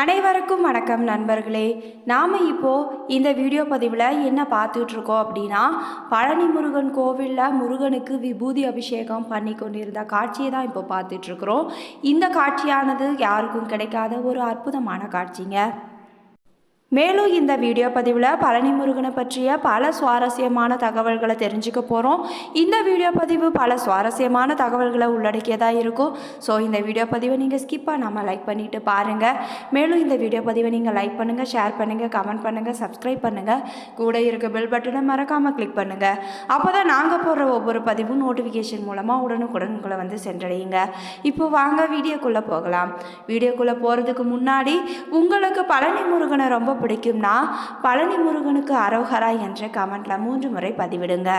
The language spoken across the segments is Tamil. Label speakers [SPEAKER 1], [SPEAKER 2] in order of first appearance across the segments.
[SPEAKER 1] அனைவருக்கும் வணக்கம் நண்பர்களே. நாம் இப்போது இந்த வீடியோ பதிவில் என்ன பார்த்துட்ருக்கோம் அப்படின்னா பழனி முருகன் கோவிலில் முருகனுக்கு விபூதி அபிஷேகம் பண்ணி கொண்டிருந்த காட்சியை தான் இப்போ பார்த்துட்ருக்குறோம். இந்த காட்சியானது யாருக்கும் கிடைக்காத ஒரு அற்புதமான காட்சிங்க. மேலும் இந்த வீடியோ பதிவில் பழனி முருகனை பற்றிய பல சுவாரஸ்யமான தகவல்களை தெரிஞ்சுக்க போகிறோம் இந்த வீடியோ பதிவு பல சுவாரஸ்யமான தகவல்களை உள்ளடக்கியதாக இருக்கும். ஸோ இந்த வீடியோ பதிவை நீங்கள் ஸ்கிப்பாக நம்ம லைக் பண்ணிவிட்டு பாருங்கள் மேலும் இந்த வீடியோ பதிவை நீங்கள் லைக் பண்ணுங்கள் ஷேர் பண்ணுங்கள் கமெண்ட் பண்ணுங்கள் சப்ஸ்கிரைப் பண்ணுங்கள் கூட இருக்க பெல் பட்டனை மறக்காமல் கிளிக் பண்ணுங்கள் அப்போ தான் நாங்கள் போடுற ஒவ்வொரு பதிவும் நோட்டிஃபிகேஷன் மூலமாக உடனுக்குடன் உங்களை வந்து சென்றடையுங்க. இப்போ வாங்க வீடியோக்குள்ளே போகலாம். வீடியோக்குள்ளே போகிறதுக்கு முன்னாடி உங்களுக்கு பழனி முருகனை ரொம்ப பிடிக்கும்னா பழனி முருகனுக்கு அரோகரா என்ற கமெண்ட்ல மூன்று முறை பதிவிடுங்க.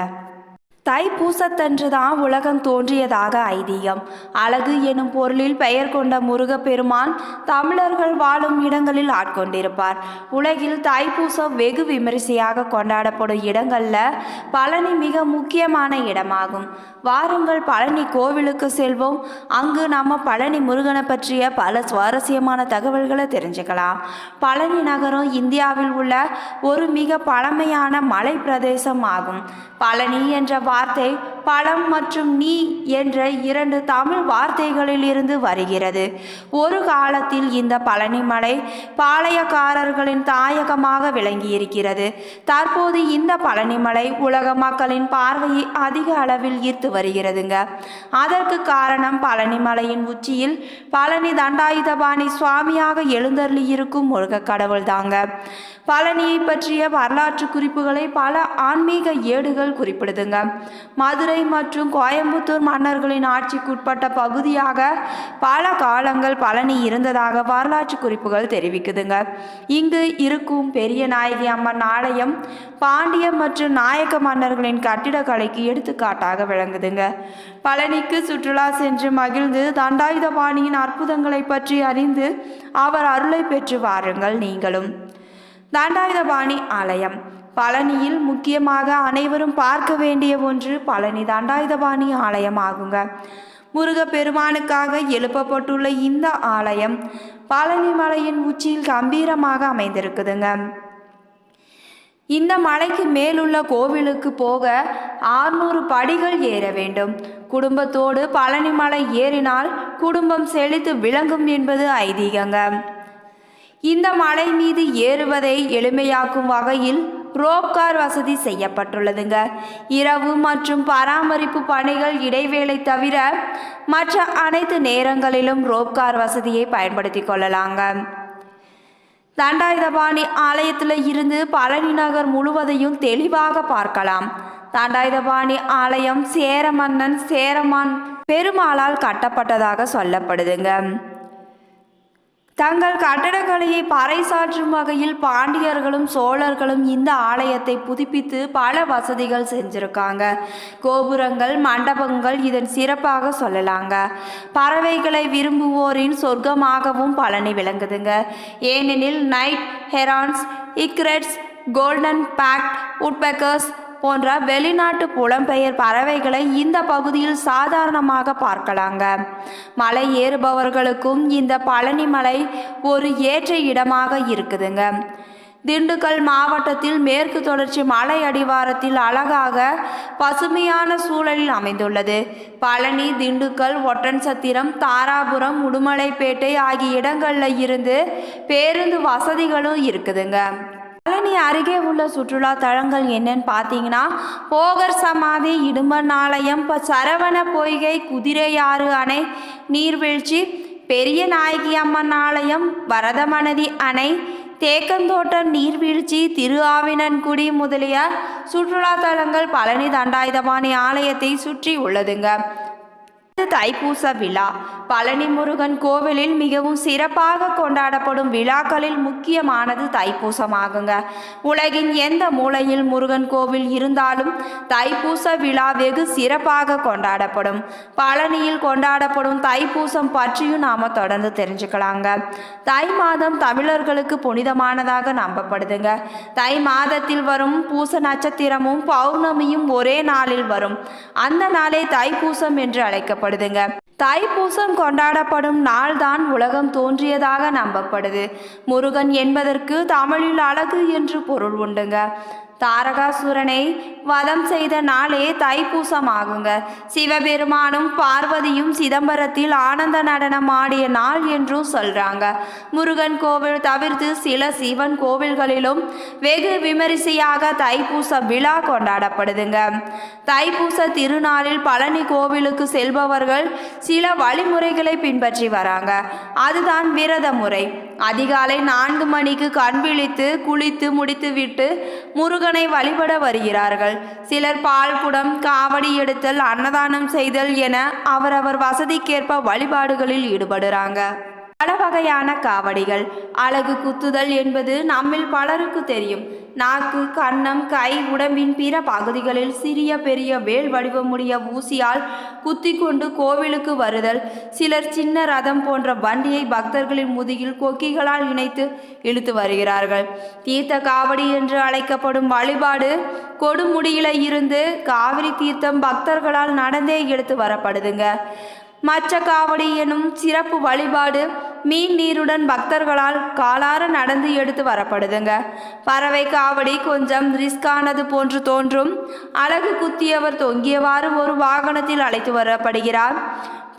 [SPEAKER 1] தைப்பூசத்தன்று தான் உலகம் தோன்றியதாக ஐதீகம். அழகு எனும் பொருளில் பெயர் கொண்ட முருகப்பெருமான் தமிழர்கள் வாழும் இடங்களில் ஆட்கொண்டிருப்பார். உலகில் தைப்பூசம் வெகு விமரிசையாக கொண்டாடப்படும் இடங்களில் பழனி மிக முக்கியமான இடமாகும். வாருங்கள் பழனி கோவிலுக்கு செல்வோம். அங்கு நம்ம பழனி முருகனை பற்றிய பல சுவாரஸ்யமான தகவல்களை தெரிஞ்சுக்கலாம். பழனி நகரம் இந்தியாவில் உள்ள ஒரு மிக பழமையான மலை பிரதேசம் ஆகும். பழனி என்ற પાર થઈ பழம் மற்றும் நீ என்ற இரண்டு தமிழ் வார்த்தைகளில் இருந்து வருகிறது. ஒரு காலத்தில் இந்த பழனிமலை பாளையக்காரர்களின் தாயகமாக விளங்கியிருக்கிறது. தற்போது இந்த பழனிமலை உலக மக்களின் பார்வையை அதிக அளவில் ஈர்த்து வருகிறதுங்க. அதற்கு காரணம் பழனிமலையின் உச்சியில் பழனி தண்டாயுதபாணி சுவாமியாக எழுந்தருளி இருக்கும் முருக கடவுள் தாங்க பழனியை பற்றிய வரலாற்று குறிப்புகளை பல ஆன்மீக ஏடுகள் குறிப்பிடுதுங்க. மதுரை மற்றும் கோயம்புத்தூர் மன்னர்களின் ஆட்சிக்குட்பட்ட பகுதியாக பல காலங்கள் பழனி இருந்ததாக வரலாற்று குறிப்புகள் தெரிவிக்குதுங்க. இங்கு இருக்கும் பெரிய நாயகி அம்மன் ஆலயம் பாண்டிய மற்றும் நாயக்க மன்னர்களின் கட்டிடக்கலைக்கு எடுத்துக்காட்டாக விளங்குதுங்க. பழனிக்கு சுற்றுலா சென்று மகிழ்ந்து தண்டாயுதபாணியின் அற்புதங்களை பற்றி அறிந்து அவர் அருளை பெற்று வாருங்கள் நீங்களும். தண்டாயுதபாணி ஆலயம். பழனியில் முக்கியமாக அனைவரும் பார்க்க வேண்டிய ஒன்று பழனி தண்டாயுதபாணி ஆலயம் ஆகுங்க முருகப்பெருமானுக்காக எழுப்பப்பட்டுள்ள இந்த ஆலயம் பழனி மலையின் உச்சியில் கம்பீரமாக அமைந்திருக்குதுங்க. இந்த மலைக்கு மேலுள்ள கோவிலுக்கு போக ஆறுநூறு படிகள் ஏற வேண்டும். குடும்பத்தோடு பழனிமலை ஏறினால் குடும்பம் செழித்து விளங்கும் என்பது ஐதீகங்க. இந்த மலை மீது ஏறுவதை எளிமையாக்கும் வகையில் ரோப்கார் வசதி செய்யப்பட்டுள்ளதுங்க. இரவு மற்றும் பராமரிப்பு பணிகள் இடைவேளை தவிர மற்ற அனைத்து நேரங்களிலும் ரோப்கார் வசதியை பயன்படுத்தி கொள்ளலாங்க. தண்டாயுதபாணி ஆலயத்தில் இருந்து பழனி நகர் முழுவதையும் தெளிவாக பார்க்கலாம். தண்டாயுதபாணி ஆலயம் சேர மன்னன் சேரமான் பெருமாளால் கட்டப்பட்டதாக சொல்லப்படுதுங்க. தங்கள் கட்டடக்கலையை பறைசாற்றும் வகையில் பாண்டியர்களும் சோழர்களும் இந்த ஆலயத்தை புதுப்பித்து பல வசதிகள் செஞ்சுருக்காங்க. கோபுரங்கள் மண்டபங்கள் இதன் சிறப்பாக சொல்லலாங்க. பறவைகளை விரும்புவோரின் சொர்க்கமாகவும் பழனி விளங்குதுங்க. ஏனெனில் night herons egrets golden backed woodpeckers போன்ற வெளிநாட்டு புலம்பெயர் பறவைகளை இந்த பகுதியில் சாதாரணமாக பார்க்கலாங்க. மலை ஏறுபவர்களுக்கும் இந்த பழனி மலை ஒரு ஏற்ற இடமாக இருக்குதுங்க. திண்டுக்கல் மாவட்டத்தில் மேற்கு தொடர்ச்சி மலை அடிவாரத்தில் அழகாக பசுமையான சூழலில் அமைந்துள்ளது. பழனி திண்டுக்கல் ஒட்டன்சத்திரம் தாராபுரம் உடுமலைப்பேட்டை ஆகிய இடங்களில் இருந்து பேருந்து வசதிகளும் இருக்குதுங்க. பழனி அருகே உள்ள சுற்றுலா தலங்கள் என்னன்னு பார்த்தீங்கன்னா போகர் சமாதி இடும்பன் ஆலயம் சரவண பொய்கை குதிரையாறு அணை நீர்வீழ்ச்சி பெரிய நாயகி அம்மன் ஆலயம் வரதமணதி அணை தேக்கந்தோட்டம் நீர்வீழ்ச்சி திரு ஆவினன்குடி முதலிய சுற்றுலா தலங்கள் பழனி தண்டாயுதபாணி ஆலயத்தை சுற்றி உள்ளதுங்க. தைப்பூச விழா. பழனி முருகன் கோவிலில் மிகவும் சிறப்பாக கொண்டாடப்படும் விழாக்களில் முக்கியமானது தைப்பூசமாகுங்க. உலகின் எந்த மூலையில் முருகன் கோவில் இருந்தாலும் தைப்பூச விழா வெகு சிறப்பாக கொண்டாடப்படும். பழனியில் கொண்டாடப்படும் தைப்பூசம் பற்றியும் நாம தொடர்ந்து தெரிஞ்சுக்கலாங்க. தை மாதம் தமிழர்களுக்கு புனிதமானதாக நம்பப்படுதுங்க. தை மாதத்தில் வரும் பூச நட்சத்திரமும் பௌர்ணமியும் ஒரே நாளில் வரும். அந்த நாளே தைப்பூசம் என்று அழைக்கப்படும். நம்பப்படுதுங்க. தைப்பூசம் கொண்டாடப்படும் நாள்தான் உலகம் தோன்றியதாக நம்பப்படுது. முருகன் என்பதற்கு தமிழில் அழகு என்று பொருள் உண்டுங்க. தாரகாசுரனை வதம் செய்த நாளே தைப்பூசம் ஆகுங்க சிவபெருமானும் பார்வதியும் சிதம்பரத்தில் ஆனந்த நடனம் ஆடிய நாள் என்றும் சொல்றாங்க. முருகன் கோவில் தவிர்த்து சில சிவன் கோவில்களிலும் வெகு விமரிசையாக தைப்பூச விழா கொண்டாடப்படுதுங்க. தைப்பூச திருநாளில் பழனி கோவிலுக்கு செல்பவர்கள் சில வழிமுறைகளை பின்பற்றி வராங்க. அதுதான் விரத முறை அதிகாலை நான்கு மணிக்கு கண் விழித்து குளித்து முடித்துவிட்டு முருகனை வழிபட வருகிறார்கள். சிலர் பால் குடம் காவடி எடுத்தல் அன்னதானம் செய்தல் என அவரவர் வசதிக்கேற்ப வழிபாடுகளில் ஈடுபடுறாங்க. பல வகையான காவடிகள். அழகு குத்துதல் என்பது நம்மில் பலருக்கு தெரியும். நாக்கு கன்னம் கை உடம்பின் பிற பகுதிகளில் சிறிய பெரிய வேல் வடிவமுடைய ஊசியால் குத்தி கொண்டு கோவிலுக்கு வருதல். சிலர் சின்ன ரதம் போன்ற வண்டியை பக்தர்களின் முதுகில் கொக்கிகளால் இணைத்து இழுத்து வருகிறார்கள். தீர்த்த காவடி என்று அழைக்கப்படும் வழிபாடு கொடுமுடியில இருந்து காவிரி தீர்த்தம் பக்தர்களால் நடந்தே எடுத்து வரப்படுதுங்க. மச்ச காவடி எனும் சிறப்பு வழிபாடு மீன் நீருடன் பக்தர்களால் காலார நடந்து எடுத்து வரப்படுதுங்க. பறவை காவடி கொஞ்சம் ரிஸ்கானது போன்று தோன்றும். அழகு குத்தியவர் தொங்கியவாறு ஒரு வாகனத்தில் அழைத்து வரப்படுகிறார்.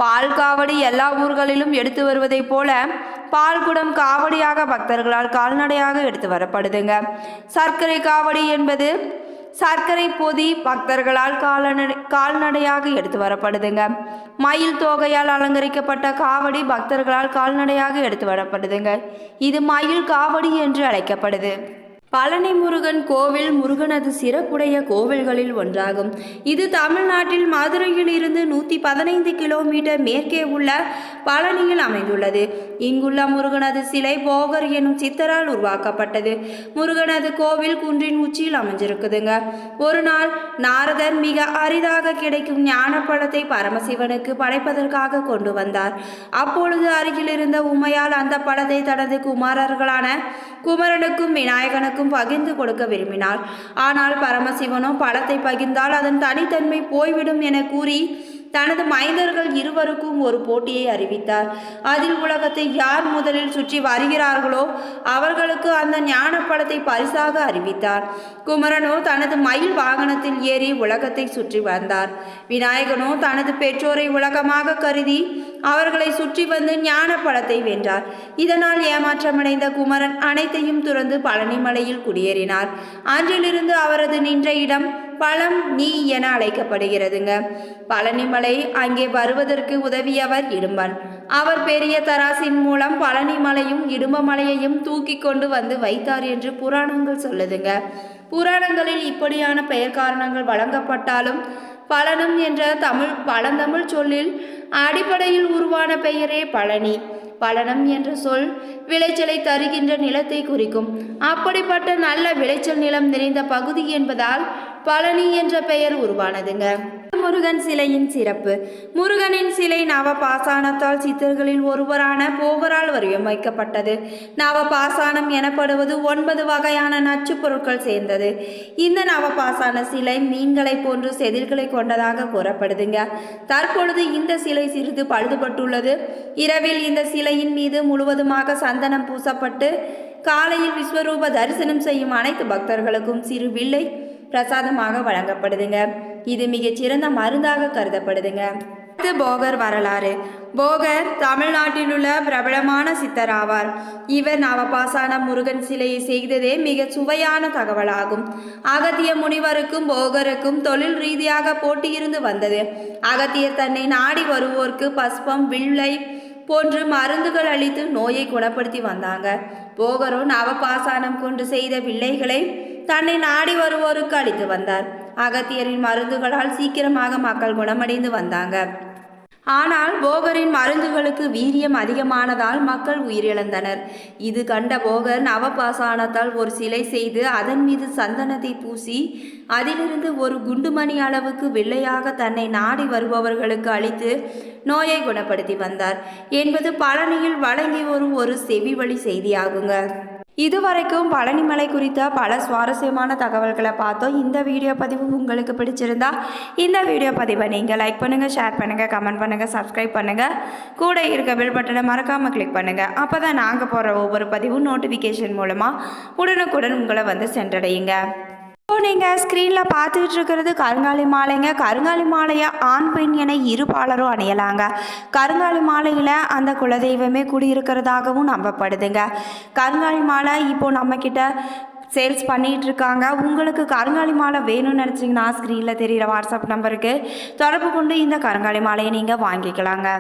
[SPEAKER 1] பால் காவடி எல்லா ஊர்களிலும் எடுத்து வருவதைப் போல பால்குடம் காவடியாக பக்தர்களால் கால்நடையாக எடுத்து வரப்படுதுங்க. சர்க்கரை காவடி என்பது சர்க்கரை பொதி பக்தர்களால் கால்நடை கால்நடையாக எடுத்து வரப்படுதுங்க. மயில் தோகையால் அலங்கரிக்கப்பட்ட காவடி பக்தர்களால் கால்நடையாக எடுத்து வரப்படுதுங்க. இது மயில் காவடி என்று அழைக்கப்படுது. பழனி முருகன் கோவில் முருகனது சிறப்புடைய கோவில்களில் ஒன்றாகும். இது தமிழ்நாட்டில் மதுரையில் இருந்து நூற்றி பதினைந்து கிலோமீட்டர் மேற்கே உள்ள பழனியில் அமைந்துள்ளது. இங்குள்ள முருகனது சிலை போகர் எனும் சித்தரால் உருவாக்கப்பட்டது. முருகனது கோவில் குன்றின் உச்சியில் அமைஞ்சிருக்குதுங்க. ஒரு நாள் நாரதர் மிக அரிதாக கிடைக்கும் ஞான பழத்தை பரமசிவனுக்கு படைப்பதற்காக கொண்டு வந்தார். அப்பொழுது அருகில் இருந்த உமையால் அந்த பழத்தை தனது குமாரர்களான குமரனுக்கும் விநாயகனுக்கும் பகிர்ந்து கொடுக்க விரும்பினார் ஆனால் பரமசிவனோ பழத்தை பகிர்ந்தால் அதன் தனித்தன்மை போய்விடும் என கூறி தனது மைந்தர்கள் இருவருக்கும் ஒரு போட்டியை அறிவித்தார். அதில் உலகத்தை யார் முதலில் சுற்றி வருகிறார்களோ அவர்களுக்கு அந்த ஞான பரிசாக அறிவித்தார். குமரனோ தனது மயில் வாகனத்தில் ஏறி உலகத்தை சுற்றி வந்தார். விநாயகனோ தனது பெற்றோரை உலகமாக கருதி அவர்களை சுற்றி வந்து ஞான வென்றார். இதனால் ஏமாற்றமடைந்த குமரன் அனைத்தையும் துறந்து பழனிமலையில் குடியேறினார். அன்றிலிருந்து அவரது நின்ற இடம் பழம் நீ என அழைக்கப்படுகிறதுங்க. பழனிமலை அங்கே வருவதற்கு உதவியவர் இடும்பன். அவர் பெரிய தராசின் மூலம் பழனிமலையும் இடும்பமலையையும் தூக்கி கொண்டு வந்து வைத்தார் என்று புராணங்கள் சொல்லுதுங்க. புராணங்களில் இப்படியான பெயர் காரணங்கள் வழங்கப்பட்டாலும் பழனம் என்ற தமிழ் பழந்தமிழ் சொல்லில் அடிப்படையில் உருவான பெயரே பழனி. பழனம் என்ற சொல் விளைச்சலை தருகின்ற நிலத்தை குறிக்கும். அப்படிப்பட்ட நல்ல விளைச்சல் நிலம் நிறைந்த பகுதி என்பதால் பழனி என்ற பெயர் உருவானதுங்க. முருகன் சிலையின் சிறப்பு. முருகனின் சிலை நவபாசாணத்தால் சித்தர்களில் ஒருவரான போகரால் வடிவமைக்கப்பட்டது. நவபாசாணம் எனப்படுவது ஒன்பது வகையான நச்சு பொருட்கள் சேர்ந்தது. இந்த நவபாசான சிலை மீன்களை போன்று செதில்களை கொண்டதாக கூறப்படுதுங்க. தற்பொழுது இந்த சிலை சிறிது பழுதுபட்டுள்ளது. இரவில் இந்த சிலையின் மீது முழுவதுமாக சந்தனம் பூசப்பட்டு காலையில் விஸ்வரூப தரிசனம் செய்யும் அனைத்து பக்தர்களுக்கும் சிறு வில்லை பிரசாதமாக வழங்கப்படுதுங்க. இது மிகச்சிறந்த மருந்தாக கருதப்படுதுங்க. அடுத்து போகர் வரலாறு. போகர் தமிழ்நாட்டில் உள்ள பிரபலமான சித்தர் ஆவார். இவர் நவபாசான முருகன் சிலையை செய்ததே மிக சுவையான தகவலாகும். அகத்திய முனிவருக்கும் போகருக்கும் தொழில் ரீதியாக போட்டியிருந்து வந்தது. அகத்தியர் தன்னை நாடி வருவோர்க்கு பஸ்பம் வில்லை போன்று மருந்துகள் அளித்து நோயை குணப்படுத்தி வந்தாங்க. போகரோ நவபாசானம் கொண்டு செய்த வில்லைகளை தன்னை நாடி வருவோருக்கு அளித்து வந்தார். அகத்தியரின் மருந்துகளால் சீக்கிரமாக மக்கள் குணமடைந்து வந்தாங்க. ஆனால் போகரின் மருந்துகளுக்கு வீரியம் அதிகமானதால் மக்கள் உயிரிழந்தனர். இது கண்ட போகர் நவபாசானத்தால் ஒரு சிலை செய்து அதன் மீது சந்தனத்தை பூசி அதிலிருந்து ஒரு குண்டுமணி அளவுக்கு வெள்ளையாக தன்னை நாடி வருபவர்களுக்கு அளித்து நோயை குணப்படுத்தி வந்தார். என்பது பழனியில் வழங்கி வரும் ஒரு செவி வழி செய்தியாகுங்க. இதுவரைக்கும் பழனிமலை குறித்த பல சுவாரஸ்யமான தகவல்களை பார்த்தோம். இந்த வீடியோ பதிவு உங்களுக்கு பிடிச்சிருந்தா இந்த வீடியோ பதிவை நீங்கள் லைக் பண்ணுங்கள் ஷேர் பண்ணுங்கள் கமெண்ட் பண்ணுங்கள் சப்ஸ்கிரைப் பண்ணுங்கள் கூட இருக்க பெல் பட்டனை மறக்காமல் கிளிக் பண்ணுங்கள் அப்போ தான் நாங்கள் போடுற ஒவ்வொரு பதிவும் நோட்டிஃபிகேஷன் மூலமாக உடனுக்குடன் உங்களை வந்து சென்றடையுங்க. இப்போது நீங்கள் ஸ்க்ரீனில் பார்த்துக்கிட்டு இருக்கிறது கருங்காலி மாலைங்க. கருங்காலி மாலையை ஆண் பெண் என இரு பாலரும் அணியலாங்க. கருங்காலி மாலையில் அந்த குலதெய்வமே குடியிருக்கிறதாகவும் நம்பப்படுதுங்க. கருங்காலி மாலை இப்போது நம்மக்கிட்ட சேல்ஸ் பண்ணிகிட்டு இருக்காங்க உங்களுக்கு கருங்காலி மாலை வேணும்னு நினச்சிங்கன்னா ஸ்க்ரீனில் தெரிகிற வாட்ஸ்அப் நம்பருக்கு தொடர்பு கொண்டு இந்த கருங்காலி மாலையை நீங்கள் வாங்கிக்கலாங்க.